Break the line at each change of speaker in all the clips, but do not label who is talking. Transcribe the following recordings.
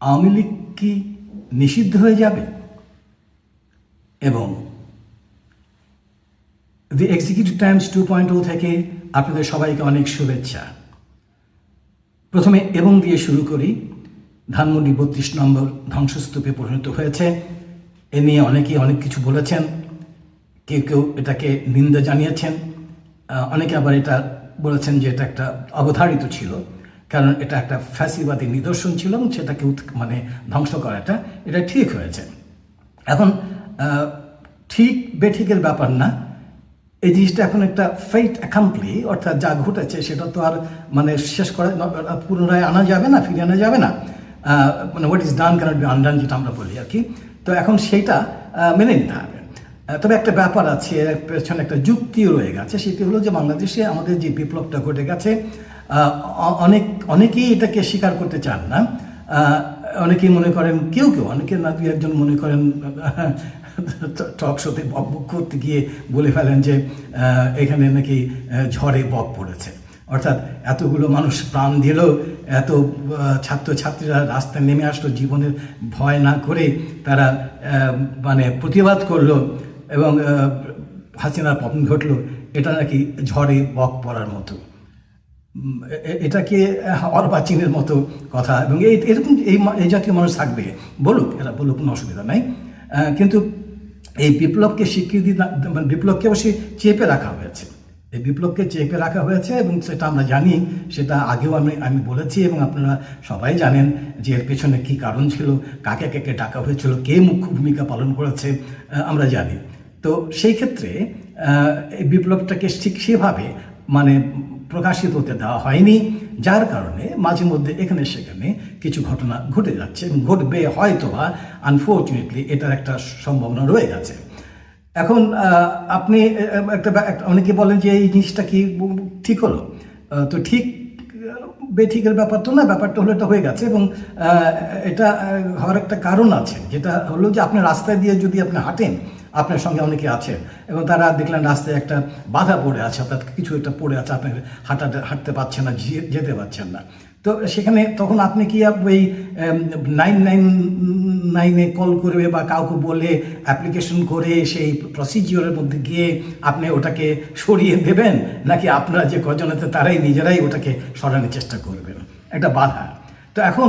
আওয়ামী লীগ কি নিষিদ্ধ হয়ে যাবে? এবং the Executive Times two point O থেকে আপনাদের সবাইকে অনেক শুভেচ্ছা। প্রথমে এবং দিয়ে শুরু করি, ধানমন্ডি বত্রিশ নম্বর ধ্বংসস্তূপে পরিণত হয়েছে। এ নিয়ে অনেকেই অনেক কিছু বলেছেন, কেউ কেউ এটাকে নিন্দা জানিয়েছেন। অনেকে আবার এটা বলেছেন যে এটা একটা অবধারিত ছিল। কারণ এটা একটা ফ্যাসিবাদী নিদর্শন ছিল এবং সেটাকে মানে ধ্বংস করাটা এটা ঠিক হয়েছে। এখন ঠিক বেঠিকের ব্যাপার না। এই জিনিসটা এখন একটা ফেট অ্যাকাম্পলি অর্থাৎ যা ঘটেছে সেটা তো আর মানে শেষ করা পুনরায় আনা যাবে না ফিরে আনা যাবে না। মানে what is done cannot be undone যেটা আমরা বলি আর কি। তো এখন সেইটা মেনে নিতে হবে। তবে একটা ব্যাপার আছে পেছনে একটা যুক্তিও রয়ে গেছে, সেটি হলো যে বাংলাদেশে আমাদের যে বিপ্লবটা ঘটে গেছে অনেক, অনেকেই এটাকে স্বীকার করতে চান না। অনেকেই মনে করেন, কেউ কেউ, অনেকে না দুই একজন মনে করেন টক শোতে বক বক করতে গিয়ে বলে ফেলেন যে এখানে নাকি ঝড়ে বক পড়েছে। অর্থাৎ এতগুলো মানুষ প্রাণ দিল, এত ছাত্রছাত্রীরা রাস্তায় নেমে আসলো, জীবনের ভয় না করে তারা মানে প্রতিবাদ করল এবং হাসিনার পতন ঘটলো। এটা নাকি ঝড়ে বক পড়ার মতো। এটাকে অর্বাচীনের মতো কথা? এবং এই, এরকম এই এই জাতীয় মানুষ থাকবে, বলুক এরা বলুক, কোনো অসুবিধা নাই। কিন্তু এই বিপ্লবকে স্বীকৃতি মানে বিপ্লবকে অবশ্যই চেপে রাখা হয়েছে। এই বিপ্লবকে চেপে রাখা হয়েছে এবং সেটা আমরা জানি, সেটা আগেও আমি আমি বলেছি এবং আপনারা সবাই জানেন যে এর পেছনে কী কারণ ছিল, কাকে কাকে ডাকা হয়েছিল, কে মুখ্য ভূমিকা পালন করেছে আমরা জানি। তো সেই ক্ষেত্রে এই বিপ্লবটাকে ঠিক সেভাবে মানে প্রকাশিত হতে দেওয়া হয়নি, যার কারণে মাঝে মধ্যে এখানে সেখানে কিছু ঘটনা ঘটে যাচ্ছে ঘটবে হয়তো বা আনফর্চুনেটলি এটার একটা সম্ভাবনা রয়ে গেছে। এখন আপনি একটা অনেকে বলেন যে এই জিনিসটা কি ঠিক হলো? তো ঠিক বেঠিকের ব্যাপার তো না, ব্যাপারটা হলো এটা হয়ে গেছে এবং এটা হওয়ার একটা কারণ আছে। যেটা হলো যে আপনি রাস্তায় দিয়ে যদি আপনি হাঁটেন আপনার সঙ্গে অনেকে আছেন এবং তারা দেখলেন রাস্তায় একটা বাধা পড়ে আছে, অর্থাৎ কিছু একটা পড়ে আছে আপনি হাঁটাতে হাঁটতে পারছেন না যেতে পারছেন না। তো সেখানে তখন আপনি কি ওই নাইন নাইন নাইনে কল করবে বা কাউকে বলে অ্যাপ্লিকেশন করে সেই প্রসিজিওরের মধ্যে গিয়ে আপনি ওটাকে সরিয়ে দেবেন? নাকি আপনারা যে কজন আছে তারাই নিজেরাই ওটাকে সরানোর চেষ্টা করবেন? একটা বাধা। তো এখন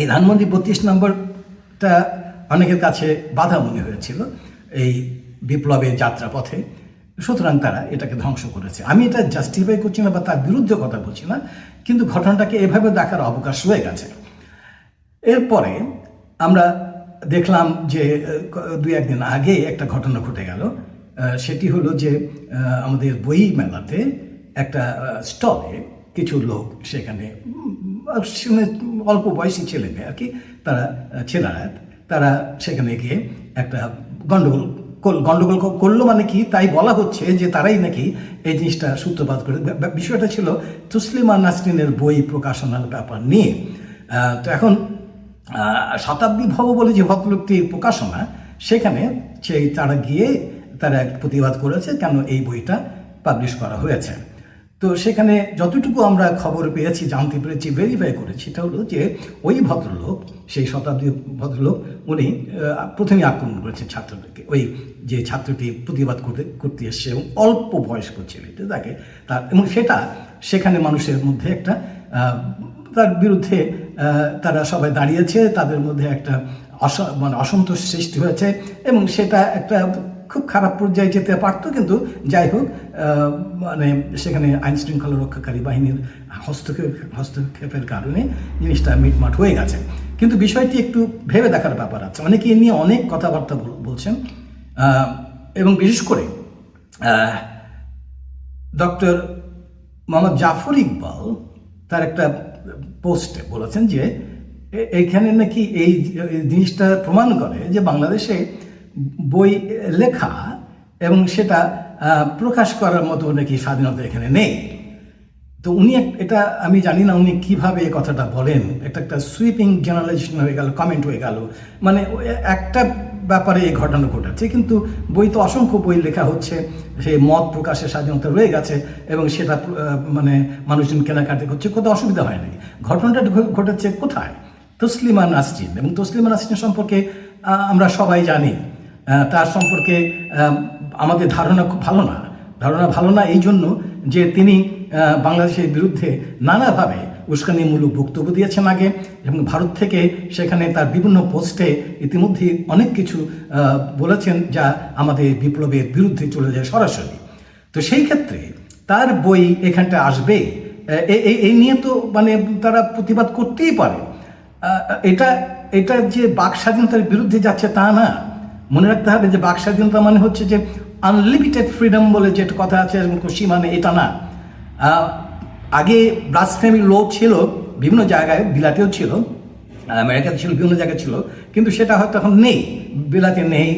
এই ধানমন্ডি বত্রিশ নম্বরটা অনেকের কাছে বাধা মনে হয়েছিল। এই বিপ্লবের যাত্রাপথে, সুতরাং তারা এটাকে ধ্বংস করেছে। আমি এটা জাস্টিফাই করছি না বা তার বিরুদ্ধে কথা বলছি না, কিন্তু ঘটনাটাকে এভাবে দেখার অবকাশ রয়ে গেছে। এরপরে আমরা দেখলাম যে, দুই একদিন আগে একটা ঘটনা ঘটে গেল। সেটি হলো যে আমাদের বই মেলাতে একটা স্টলে কিছু লোক সেখানে অল্প বয়সী ছেলে মেয়ে আর কি, তারা, ছেলেরা, তারা সেখানে গিয়ে একটা গন্ডগোল কর- গন্ডগোল করল মানে কি? তাই বলা হচ্ছে যে তারাই নাকি এই জিনিসটা সূত্রপাত করে। বিষয়টা ছিল তুসলিমা নাসরিনের বই প্রকাশনার ব্যাপার নিয়ে। তো এখন শতাব্দী ভব বলে যে ভদ্রলোকটির প্রকাশনা, সেখানে সেই তারা গিয়ে তারা প্রতিবাদ করেছে কেন এই বইটা পাবলিশ করা হয়েছে। তো সেখানে যতটুকু আমরা খবর পেয়েছি, জানতে পেরেছি ভেরিফাই করেছি এটা হলো যে ওই ভদ্রলোক, সেই শতাব্দী ভদ্রলোক, উনি প্রথমে আক্রমণ করেছেন ছাত্রদেরকে। ওই যে ছাত্রটি প্রতিবাদ করতে করতে এসছে এবং অল্প বয়স্ক ছেলেটি তাকে তার, এবং সেটা সেখানে মানুষের মধ্যে একটা তার বিরুদ্ধে তারা সবাই দাঁড়িয়েছে, তাদের মধ্যে একটা মানে অসন্তোষ সৃষ্টি হয়েছে এবং সেটা একটা খুব খারাপ পর্যায়ে যেতে পারতো, কিন্তু যাই হোক মানে সেখানে আইন শৃঙ্খলা রক্ষাকারী বাহিনীর হস্তক্ষেপ, হস্তক্ষেপের কারণে জিনিসটা মিটমাট হয়ে গেছে। কিন্তু বিষয়টি একটু ভেবে দেখার ব্যাপার আছে। অনেকে নিয়ে অনেক কথাবার্তা বলছেন এবং বিশেষ করে ডক্টর মোহাম্মদ জাফর ইকবাল তার একটা পোস্টে বলেছেন যে এইখানে নাকি এই জিনিসটা প্রমাণ করে যে বাংলাদেশে বই লেখা এবং সেটা প্রকাশ করার মতো নাকি স্বাধীনতা এখানে নেই। তো উনি এটা আমি জানি না উনি কীভাবে এই কথাটা বলেন। এটা একটা সুইপিং জেনারেলাইজেশন হয়ে গেল কমেন্ট হয়ে গেল। মানে একটা ব্যাপারে এই ঘটনা ঘটেছে। কিন্তু বই তো অসংখ্য বই লেখা হচ্ছে সেই মত প্রকাশের স্বাধীনতা রয়ে গেছে এবং সেটা মানে মানুষজন কেনাকাটি করছে কোথাও অসুবিধা হয় নাই। ঘটনাটা ঘটেছে কোথায়? তসলিমা নাসরিন। এবং তসলিমা নাসরিন সম্পর্কে আমরা সবাই জানি। তার সম্পর্কে আমাদের ধারণা খুব ভালো না। ধারণা ভালো না এই জন্য যে তিনি বাংলাদেশের বিরুদ্ধে নানাভাবে উস্কানিমূলক বক্তব্য দিয়েছেন আগে এবং ভারত থেকে সেখানে তার বিভিন্ন পোস্টে ইতিমধ্যে অনেক কিছু বলেছেন যা আমাদের বিপ্লবের বিরুদ্ধে চলে যায় সরাসরি। তো সেই ক্ষেত্রে তার বই এখানটা আসবে এই নিয়ে তো মানে তারা প্রতিবাদ করতেই পারে। এটা এটা যে বাক স্বাধীনতার বিরুদ্ধে যাচ্ছে তা না। মনে রাখতে হবে যে বাক স্বাধীনতা মানে হচ্ছে যে আনলিমিটেড ফ্রিডম বলে যে কথা আছে সীমা নেই, এটা না। আগে ব্লাসফেমি লো ছিল, বিভিন্ন জায়গায়, বিলাতেও ছিল আমেরিকাতে ছিল, বিভিন্ন জায়গায় ছিল, কিন্তু সেটা হয়তো এখন নেই, বিলাতে নেই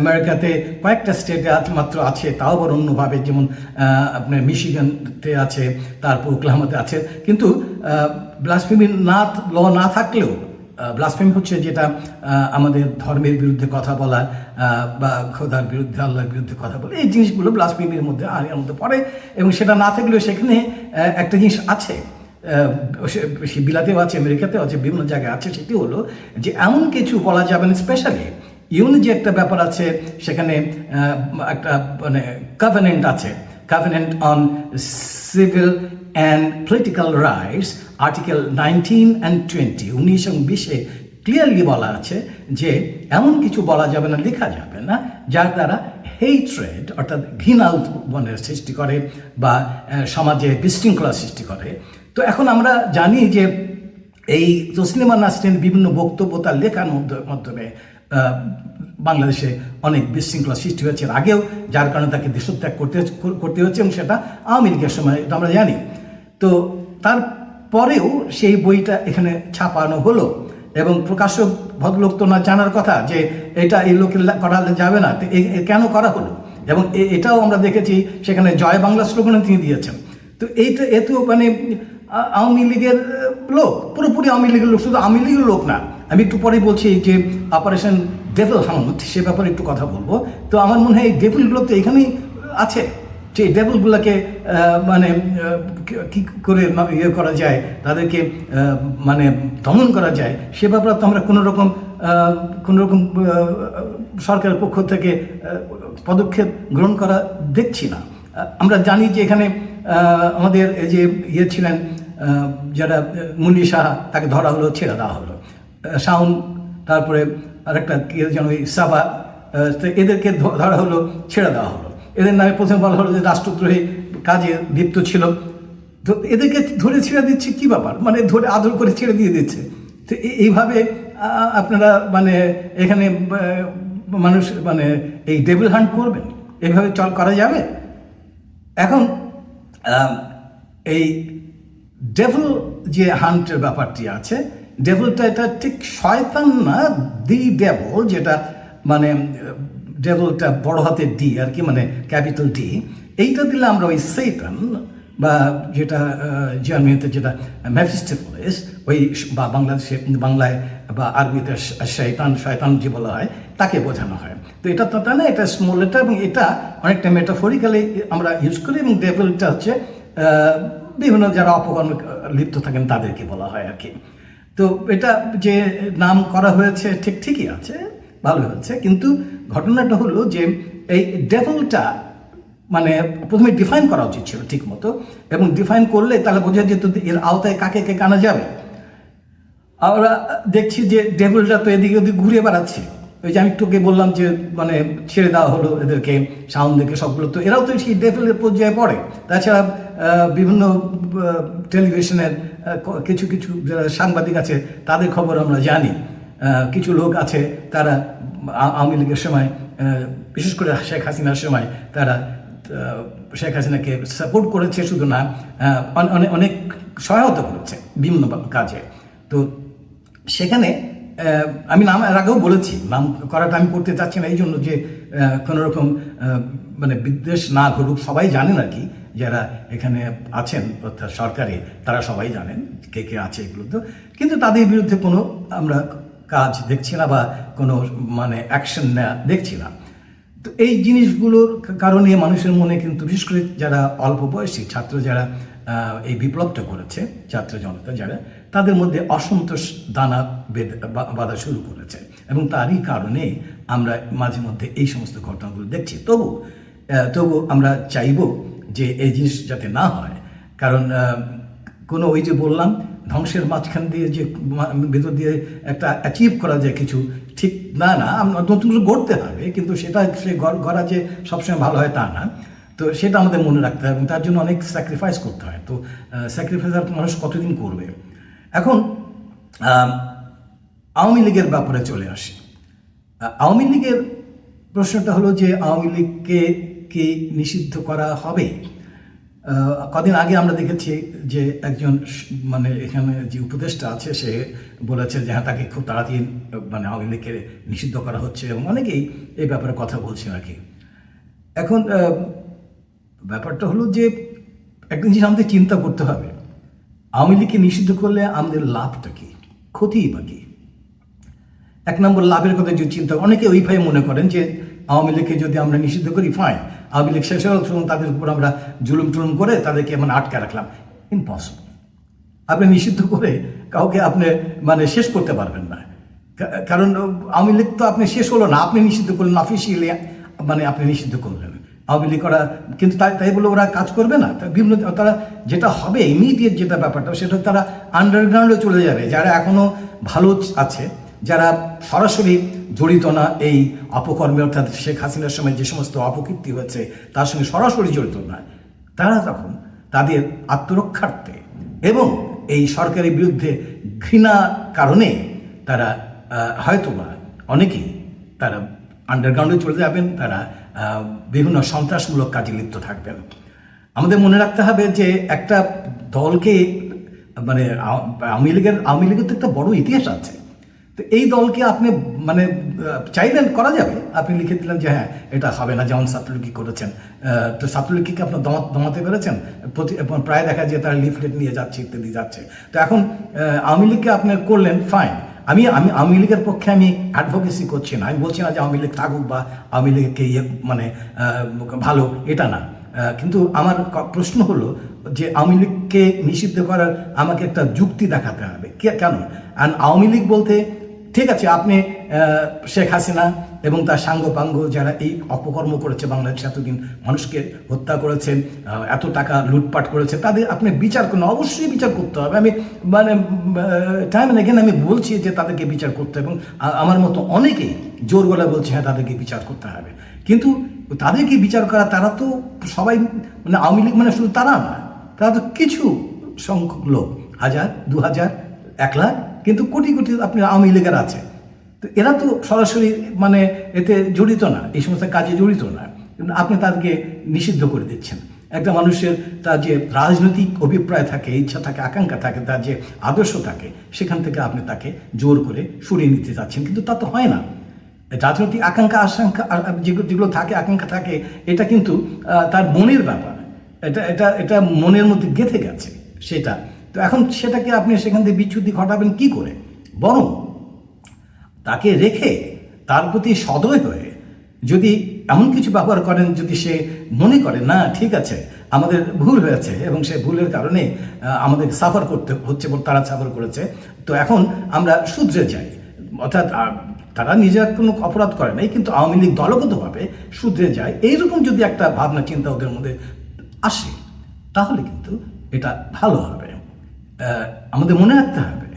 আমেরিকাতে কয়েকটা স্টেটে আজ মাত্র আছে, তাও আবার অন্যভাবে, যেমন আপনার মিশিগানতে আছে, তারপর ওকলাহামাতে আছে, কিন্তু ব্লাসফেমি না ল না থাকলেও ব্লাসফেমি হচ্ছে যেটা আমাদের ধর্মের বিরুদ্ধে কথা বলা বা খোদার বিরুদ্ধে, আল্লাহর বিরুদ্ধে কথা বলা, এই জিনিসগুলো ব্লাসফেমির মধ্যে আইনের মধ্যে পড়ে এবং সেটা না থাকলেও সেখানে একটা জিনিস আছে সে বিলাতেও আছে, আমেরিকাতেও আছে, বিভিন্ন জায়গায় আছে, সেটি হলো যে এমন কিছু বলা যাবে না স্পেশালি ইউন যে একটা ব্যাপার আছে, সেখানে একটা মানে কভেনেন্ট আছে covenant on civil and political rights article nineteen and twenty উনিশ এবং বিশে ক্লিয়ারলি বলা আছে যে এমন কিছু বলা যাবে না, লেখা যাবে না, যার দ্বারা হেইট্রেড অর্থাৎ ঘৃণা উদ্ভবনের সৃষ্টি করে বা সমাজে বিশৃঙ্খলা সৃষ্টি করে। তো এখন আমরা জানি যে এই তসলিমা নাসরিন বিভিন্ন বক্তব্য তার লেখার মধ্য- মাধ্যমে বাংলাদেশে অনেক বিশৃঙ্খলা সৃষ্টি হয়েছে। আগেও যার কারণে তাকে দেশত্যাগ করতে করতে হচ্ছে এবং সেটা আওয়ামী লীগের সময়, এটা আমরা জানি। তো তারপরেও সেই বইটা এখানে ছাপানো হলো এবং প্রকাশক ভদ্রলোক তো না জানার কথা যে এটা এই লোকের করালে যাবে না। কেন করা হলো? এবং এটাও আমরা দেখেছি, সেখানে জয় বাংলা স্লোগানে তিনি দিয়েছেন। তো এইটা এ তো মানে আওয়ামী লীগের লোক, পুরোপুরি আওয়ামী লীগের লোক, শুধু আওয়ামী লীগের লোক না আমি একটু পরে বলছি এই যে অপারেশন ডেভেল হাউন্ড সে ব্যাপারে একটু কথা বলব। তো আমার মনে হয় এই ডেভেলগুলো তো এখানেই আছে। যে ডেভেলগুলোকে মানে কি- করে ইয়ে করা যায় তাদেরকে মানে দমন করা যায় সে ব্যাপারে তো আমরা কোনো রকম আহ, কোনো রকম সরকারের পক্ষ থেকে পদক্ষেপ গ্রহণ করা দেখছি না। আমরা জানি যে এখানে আমাদের এই যে ইয়ে ছিলেন যারা মুন্নি সাহা তাকে ধরা হলো ছেড়ে দেওয়া হলো। শাওন তারপরে আরেকটা কি যেন ওই সাবা এদেরকে ধরা হলো, ছেড়ে দেওয়া হলো। এদের নামে প্রথমে বলা হলো যে রাষ্ট্রদ্রোহী কাজে লিপ্ত ছিল। এদেরকে ধরে ছেড়ে দিচ্ছে কি ব্যাপার? মানে ধরে আদর করে ছেড়ে দিয়ে দিচ্ছে। তো এইভাবে আপনারা মানে এখানে মানুষ মানে এই ডেভিল হান্ট করবেন। এইভাবে চল, করা যাবে? এখন এই ডেভেল যে হান্টের ব্যাপারটি আছে ডেভেলটা এটা ঠিক শয়তান না, দি ডেভেল যেটা মানে ডেভেলটা বড় হাতের ডি আর কি মানে ক্যাপিটাল ডি এইটা দিলে আমরা ওই সেইটান বা যেটা জার্মানিতে যেটা ম্যাফিস্টেফলিস ওই বা বাংলাদেশে, বাংলায় বা আরবিতে শ- শয়তান যে বলা হয়, তাকে বোঝানো হয়। তো এটা তো তা না, এটা স্মল লেটার এবং এটা অনেকটা মেটাফরিক্যালি আমরা ইউজ করি এবং ডেভেলটা হচ্ছে বিভিন্ন যারা অপকর্মে লিপ্ত থাকেন তাদেরকে বলা হয় আর কি। তো এটা যে নাম করা হয়েছে ঠিক ঠিকই আছে ভালো হয়েছে, কিন্তু ঘটনাটা হলো যে এই ডেভেলটা মানে প্রথমে ডিফাইন করা উচিত ছিল ঠিক মতো, এবং ডিফাইন করলে তাহলে বোঝা যেত এর আওতায় কাকে কে কানা যাবে। আমরা দেখছি যে ডেভিলটা তো এদিকে ওদিকে ঘুরে বেড়াচ্ছে। ওই যে আমি তোকে বললাম যে মানে ছেড়ে দেওয়া হলো এদেরকে, সাউন্ড দেখে সবগুলো তো, এরাও তো সেই ডেভেলের পর্যায়ে পড়ে। তাছাড়া বিভিন্ন টেলিভিশনের কিছু কিছু যারা সাংবাদিক আছে তাদের খবর আমরা জানি। কিছু লোক আছে তারা আওয়ামী লীগের সময় বিশেষ করে শেখ হাসিনার সময় তারা শেখ হাসিনাকে সাপোর্ট করেছে শুধু না অনেক সহায়তা করেছে বিভিন্ন কাজে। তো সেখানে আমি নাম এর আগেও বলেছি নাম করাটা আমি করতে চাচ্ছি না এই জন্য যে আহ, কোনো রকম আহ, মানে বিদ্বেষ না ঘটুক সবাই জানেন আর কি যারা এখানে আছেন, অর্থাৎ সরকারে, তারা সবাই জানেন কে কে আছে এগুলো তো কিন্তু তাদের বিরুদ্ধে কোনো আমরা কাজ দেখছি না বা কোনো মানে অ্যাকশন নেওয়া দেখছি না। তো এই জিনিসগুলোর কারণে মানুষের মনে কিন্তু, বিশেষ করে যারা অল্প বয়সী ছাত্র যারা এই বিপ্লবটা করেছে, ছাত্র জনতা যারা, তাদের মধ্যে অসন্তোষ দানা বেঁধে শুরু করেছে। এবং তারই কারণে আমরা মাঝে মধ্যে এই সমস্ত ঘটনাগুলো দেখছি। তবু তবু আমরা চাইব যে এই জিনিস যাতে না হয়। কারণ কোনো ওই যে বললাম, ধ্বংসের মাঝখান দিয়ে যে ভেতর দিয়ে একটা অ্যাচিভ করা যায় কিছু, ঠিক না না নতুন কিছু গড়তে হবে, কিন্তু সেটা সে গড়া যে সবসময় ভালো হয় তা না। তো সেটা আমাদের মনে রাখতে হবে, এবং তার জন্য অনেক স্যাক্রিফাইস করতে হয়। তো স্যাক্রিফাইস আর মানুষ কতদিন করবে? এখন আওয়ামী লীগের ব্যাপারে চলে আসি। আওয়ামী লীগের প্রশ্নটা হলো যে, আওয়ামী লীগকে কি নিষিদ্ধ করা হবে? কদিন আগে আমরা দেখেছি যে একজন মানে এখানে যে উপদেষ্টা আছে, সে বলেছে যে হ্যাঁ তাকে খুব তাড়াতাড়ি মানে আওয়ামী লীগকে নিষিদ্ধ করা হচ্ছে এবং অনেকেই এই ব্যাপারে কথা বলছে আর কি। এখন ব্যাপারটা হলো যে একটা জিনিস আমাদের চিন্তা করতে হবে। আওয়ামী লীগকে নিষিদ্ধ করলে আমাদের লাভটা কি? ক্ষতিই বা কি? এক নম্বর লাভের কথা যদি চিন্তা অনেকে ওইভাবে মনে করেন যে আওয়ামী লীগকে যদি আমরা নিষিদ্ধ করি ফাইন আওয়ামী লীগ শেষ হওয়ার সময় তাদের উপর আমরা জুলুম টুলুম করে তাদেরকে মানে আটকে রাখলাম। ইম্পসিবল আপনি নিষিদ্ধ করে কাউকে আপনি মানে শেষ করতে পারবেন না। কারণ আওয়ামী লীগ তো আপনি শেষ হলো না, আপনি নিষিদ্ধ করলেন অফিসিয়ালি মানে আপনি নিষিদ্ধ করলেন। আওয়ামী লীগ ওরা, কিন্তু তাই তাই বলে ওরা কাজ করবে না। বিভিন্ন, তারা যেটা হবে ইমিডিয়েট যেটা ব্যাপারটা, সেটা তারা আন্ডারগ্রাউন্ডে চলে যাবে। যারা এখনও ভালো আছে যারা সরাসরি জড়িত না এই অপকর্মে অর্থাৎ শেখ হাসিনার সময় যে সমস্ত অপকীর্তি হয়েছে তার সঙ্গে সরাসরি জড়িত না তারা তখন তাদের আত্মরক্ষার্থে এবং এই সরকারের বিরুদ্ধে ঘৃণা কারণে তারা আহ, হয়তোবা অনেকেই তারা আন্ডারগ্রাউন্ডে চলে যাবেন তারা বিভিন্ন সন্ত্রাসমূলক কাজে লিপ্ত থাকবেন। আমাদের মনে রাখতে হবে যে একটা দলকে মানে আওয়ামী লীগের আওয়ামী লীগের তো একটা বড় ইতিহাস আছে। তো এই দলকে আপনি মানে চাইলেন, করা যাবে? আপনি লিখে দিলেন যে হ্যাঁ এটা হবে না, যেমন ছাত্রলীগ করেছেন। তো ছাত্রলীগকে আপনার দমা, দমাতে পেরেছেন? প্রতি প্রায় দেখা যায় তারা লিফলেট নিয়ে যাচ্ছে, ইত্যাদি যাচ্ছে। তো এখন আওয়ামী লীগকে আপনি করলেন ফাইন আমি আমি, আওয়ামী লীগের পক্ষে আমি অ্যাডভোকেসি করছি না। আমি বলছি না যে আওয়ামী লীগ থাকুক বা আওয়ামী লীগকে ইয়ে মানে ভালো, এটা না। কিন্তু আমার প্রশ্ন হলো যে আওয়ামী লীগকে নিষিদ্ধ করার আমাকে একটা যুক্তি দেখাতে হবে। কেন? আর আওয়ামী লীগ বলতে ঠিক আছে, আপনি শেখ হাসিনা এবং তার সাঙ্গ পাঙ্গ যারা এই অপকর্ম করেছে বাংলাদেশে এতদিন মানুষকে হত্যা করেছেন এত টাকা লুটপাট করেছে তাদের আপনি বিচার করুন, অবশ্যই বিচার করতে হবে। আমি মানে টাইম এগেন আমি বলছি যে তাদেরকে বিচার করতে এবং আমার মতো অনেকেই জোর গলা বলছে হ্যাঁ তাদেরকে বিচার করতে হবে। কিন্তু তাদেরকে বিচার করা, তারা তো সবাই মানে আওয়ামী লীগ মানে শুধু তারা না তারা তো কিছু সংখ্যক লোক, হাজার দু হাজার এক লাখ কিন্তু কোটি কোটি আপনি আওয়ামী লীগের আছে। তো এরা তো সরাসরি মানে এতে জড়িত না, এই সমস্ত কাজে জড়িত না। আপনি তাদেরকে নিষিদ্ধ করে দিচ্ছেন। একটা মানুষের তার যে রাজনৈতিক অভিপ্রায় থাকে, ইচ্ছা থাকে, আকাঙ্ক্ষা থাকে, তার যে আদর্শ থাকে, সেখান থেকে আপনি তাকে জোর করে সরিয়ে নিতে যাচ্ছেন। কিন্তু তা তো হয় না। রাজনৈতিক আকাঙ্ক্ষা, আশঙ্কা যেগুলো থাকে, আকাঙ্ক্ষা থাকে, এটা কিন্তু তার মনের ব্যাপার। এটা এটা এটা মনের মধ্যে গেঁথে গেছে, সেটা। তো এখন সেটাকে আপনি সেখান থেকে বিচ্যুতি ঘটাবেন কি করে? বরং তাকে রেখে তার প্রতি সদয় হয়ে যদি এমন কিছু ব্যবহার করেন যদি সে মনে করে, না, ঠিক আছে, আমাদের ভুল হয়েছে এবং সে ভুলের কারণে আমাদের সাফার করতে হচ্ছে তারা সাফার করেছে, তো এখন আমরা শুধরে যাই। অর্থাৎ তারা নিজের কোনো অপরাধ করে নাই, কিন্তু আওয়ামী লীগ দলগতভাবে শুধরে যায়। এইরকম যদি একটা ভাবনা, চিন্তা ওদের মধ্যে আসে, তাহলে কিন্তু এটা ভালো হবে। আমাদের মনে রাখতে হবে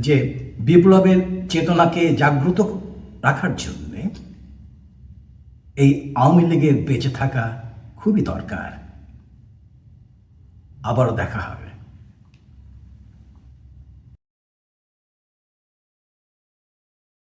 যে বিপ্লবের চেতনাকে জাগ্রত রাখার জন্যে এই আওয়ামী লীগের বেঁচে থাকা খুবই দরকার। আবারও দেখা হবে।